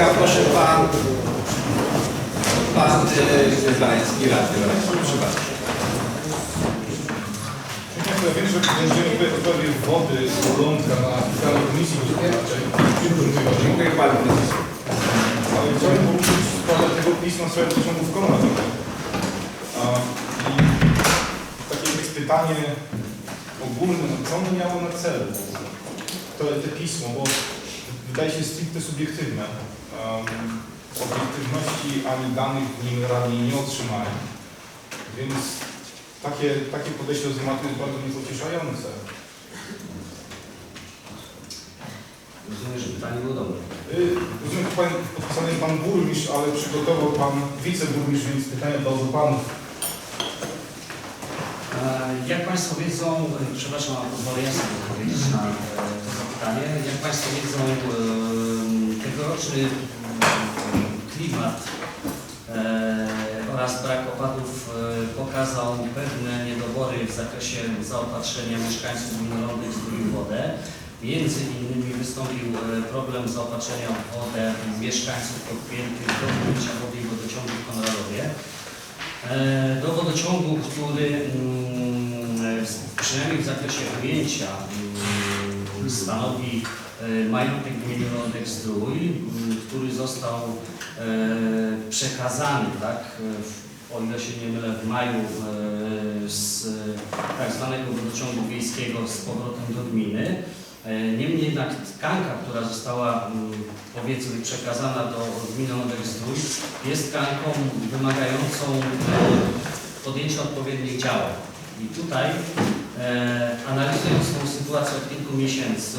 uwaga, proszę pan, pan yy, Zaleński, radny Zaleński, proszę bardzo. Państwo, ja wiem, że będziemy tutaj w sprawie wody z Golątka na kanale Komisji Gospodarczej. Dziękuję panu. Ale chciałbym poruszyć sprawę tego pisma w sprawie pociągów. A, I takie jest pytanie ogólne, no, co ono miało na celu to, to pismo, bo wydaje się stricte subiektywne. Obiektywności ani danych w nim radni nie otrzymali. Więc takie, takie podejście do tematu jest bardzo niepocieszające. Rozumiem, że pytanie było dobre. Y, Rozumiem, że pan, podpisany pan burmistrz, ale przygotował pan wiceburmistrz, więc pytanie do obu panów. E, Jak Państwo wiedzą, e, przepraszam, pozwolę ja sobie odpowiedzieć na e, to zapytanie. Jak Państwo wiedzą, mm, klimat e, oraz brak opadów e, pokazał pewne niedobory w zakresie zaopatrzenia mieszkańców gminy Lądek w wodę. Między innymi wystąpił e, problem zaopatrzenia w wodę mieszkańców podpiętych do wyjścia wody i wodociągu w Konradowie. Do wodociągu, który mm, przynajmniej w zakresie ujęcia mm, stanowi e, majątek gminy Lądek Zdrój, który został e, przekazany, tak, w- o ile się nie mylę, w maju e, z tak zwanego wodociągu wiejskiego z powrotem do gminy. E, Niemniej jednak tkanka, która została powiedzmy przekazana do gminy Lądek Zdrój, jest tkanką wymagającą e, podjęcia odpowiednich działań. I tutaj, e, analizując tą sytuację od kilku miesięcy,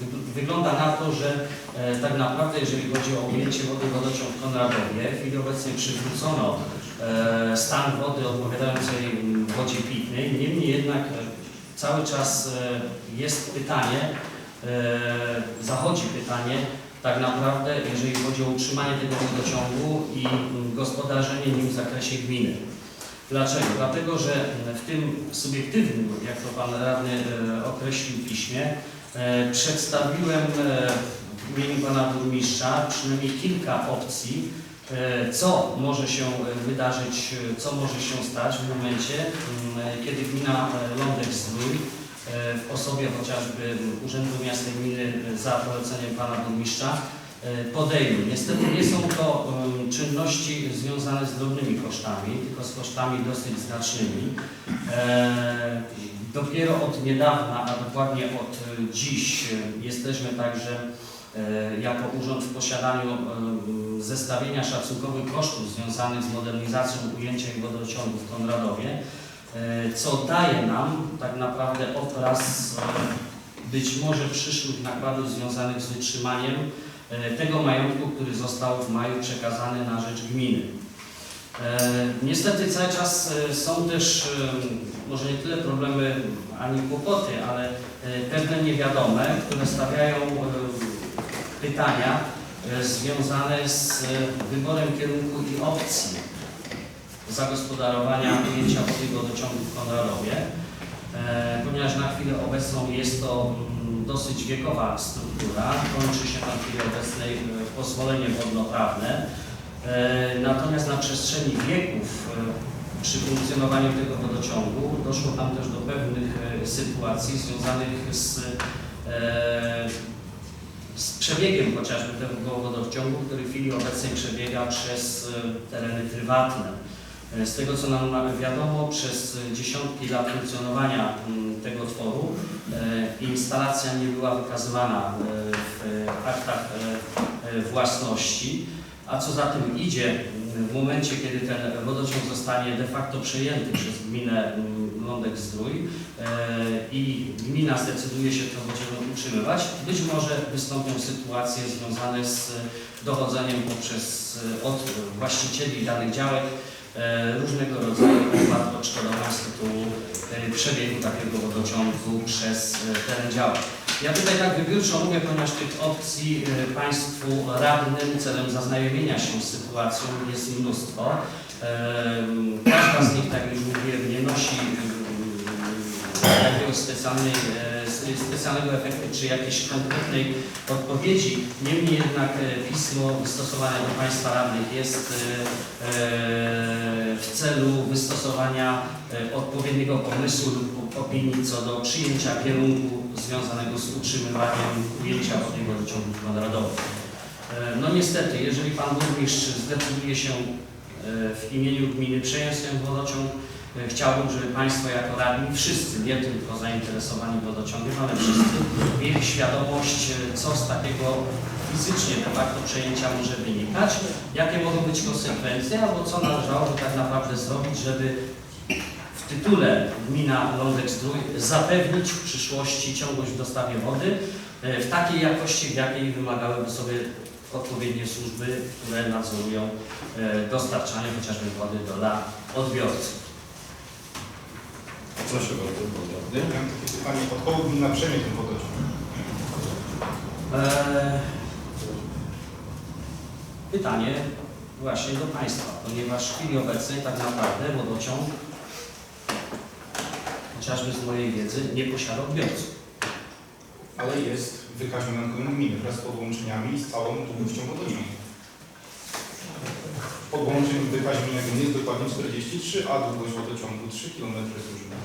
wy- wygląda na to, że e, tak naprawdę, jeżeli chodzi o ujęcie wody wodociąg w Konradowie, w chwili obecnej przywrócono e, stan wody odpowiadającej mm, wodzie pitnej, niemniej jednak e, cały czas e, jest pytanie, e, zachodzi pytanie, tak naprawdę, jeżeli chodzi o utrzymanie tego wodociągu i mm, gospodarzenie nim w zakresie gminy. Dlaczego? Dlatego, że w tym subiektywnym, jak to Pan Radny e, określił w piśmie, e, przedstawiłem e, w imieniu Pana Burmistrza przynajmniej kilka opcji, co może się wydarzyć, co może się stać w momencie, mm, kiedy gmina Lądek Zdrój w osobie chociażby Urzędu Miasta Gminy za poleceniem Pana Burmistrza e, podejmie. Niestety nie są to czynności związane z drobnymi kosztami, tylko z kosztami dosyć znacznymi. E, Dopiero od niedawna, a dokładnie od e, dziś jesteśmy także jako urząd w posiadaniu zestawienia szacunkowych kosztów związanych z modernizacją ujęcia i wodociągu w Konradowie, co daje nam tak naprawdę obraz być może przyszłych nakładów związanych z utrzymaniem e, tego majątku, który został w maju przekazany na rzecz gminy. E, Niestety cały czas e, są też e, może nie tyle problemy ani kłopoty, ale e, pewne niewiadome, które stawiają e, pytania e, związane z e, wyborem kierunku i opcji zagospodarowania ujęcia wody i wodociągu w Konradowie, e, ponieważ na chwilę obecną jest to mm, dosyć wiekowa struktura, kończy się na chwilę obecnej e, pozwolenie wodnoprawne, E, Natomiast na przestrzeni wieków e, przy funkcjonowaniu tego wodociągu doszło tam też do pewnych sytuacji związanych z, z przebiegiem chociażby tego wodociągu, który w chwili obecnej przebiega przez tereny prywatne. E, Z tego co nam wiadomo, przez dziesiątki lat funkcjonowania tego tworu e, instalacja nie była wykazywana e, w aktach e, e, własności. A co za tym idzie, w momencie, kiedy ten wodociąg zostanie de facto przejęty przez gminę Lądek Zdrój e, i gmina zdecyduje się ten wodociąg utrzymywać, być może wystąpią sytuacje związane z dochodzeniem poprzez e, od właścicieli danych działek e, różnego rodzaju opłat odszkodowań z tytułu e, przebiegu takiego wodociągu przez e, teren działek. Ja tutaj tak wybiórczo mówię, ponieważ tych opcji e, Państwu radnym celem zaznajomienia się z sytuacją jest mnóstwo. Każda z nich, tak już mówiłem, nie nosi jakiegoś specjalnej, e, specjalnego efektu czy jakiejś konkretnej odpowiedzi. Niemniej jednak e, pismo wystosowane do Państwa radnych jest e, w celu wystosowania odpowiedniego pomysłu lub opinii co do przyjęcia kierunku związanego z utrzymywaniem ujęcia wodnego rurociągu konradowych. E, No niestety, jeżeli Pan Burmistrz zdecyduje się w imieniu gminy przejąć ten wodociąg, chciałbym, żeby Państwo jako radni, wszyscy, nie tylko zainteresowani wodociągiem, ale wszyscy mieli świadomość, e, co z takiego fizycznie de facto przejęcia może wynikać, jakie mogą być konsekwencje, albo co należałoby tak naprawdę zrobić, żeby w tytule gmina Lądek-Zdrój zapewnić w przyszłości ciągłość w dostawie wody e, w takiej jakości, w jakiej wymagałyby sobie odpowiednie służby, które nadzorują e, dostarczanie chociażby wody do dla odbiorców. Proszę bardzo. Ja mam takie pytanie, od kogo gmina przejmie ten wodociąg? E, Pytanie właśnie do Państwa, ponieważ w chwili obecnej tak naprawdę wodociąg, chociażby z mojej wiedzy, nie posiada odbiorców. Ale jest wykaźnią gminy wraz z podłączeniami i z całą długością wodociągu. Podłączeń wykaźnia gminy jest dokładnie 43, a długość wodociągu 3 km różna.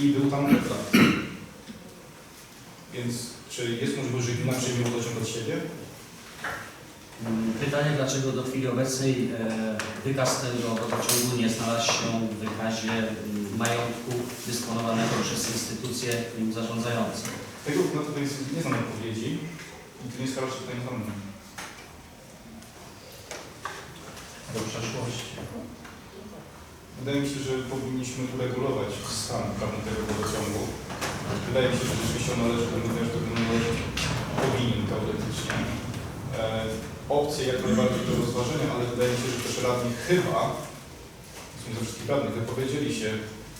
I był tam reklam. Więc czy jest możliwość, że gmina przyjmie wodociąg od siebie? Pytanie, dlaczego do chwili obecnej e, wykaz tego wodociągu nie znalazł się w wykazie majątku dysponowanego przez instytucje nim zarządzające. Tego na to jest, nie znam odpowiedzi i to nie jest raczej pytanie do przeszłości. Wydaje mi się, że powinniśmy uregulować stan prawny tego wodociągu. Wydaje mi się, że rzeczywiście on należy do należy powinien teoretycznie. E, opcje jak najbardziej do rozważenia, ale wydaje mi się, że też radni chyba, są ze wszystkich radnych, wypowiedzieli się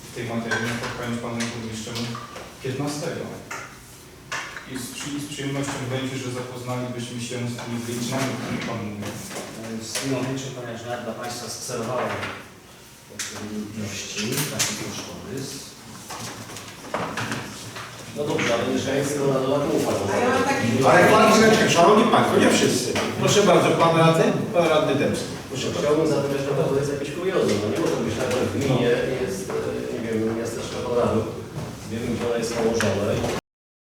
w tej materii na spotkaniu z panem burmistrzem 15. I z, przy, z przyjemnością się, że zapoznalibyśmy się z tymi wyliczeniami, które pan mówił. E, Z miłą chęcią, ponieważ nawet dla Państwa skserowałem odpowiedniości takich kosztorys. No dobrze, ale mieszkańcy to na dodatku ja Ale pan, chwileczkę, szanowni państwo, nie wszyscy. Proszę bardzo, pan radny, pan radny Dębski. Proszę bardzo. Chciałbym zapytać, no to jest jakieś kuriozum. No nie może być tak, że w gminie jest, e, nie wiem, miasteczko. Wiemy, gdzie ono jest położone.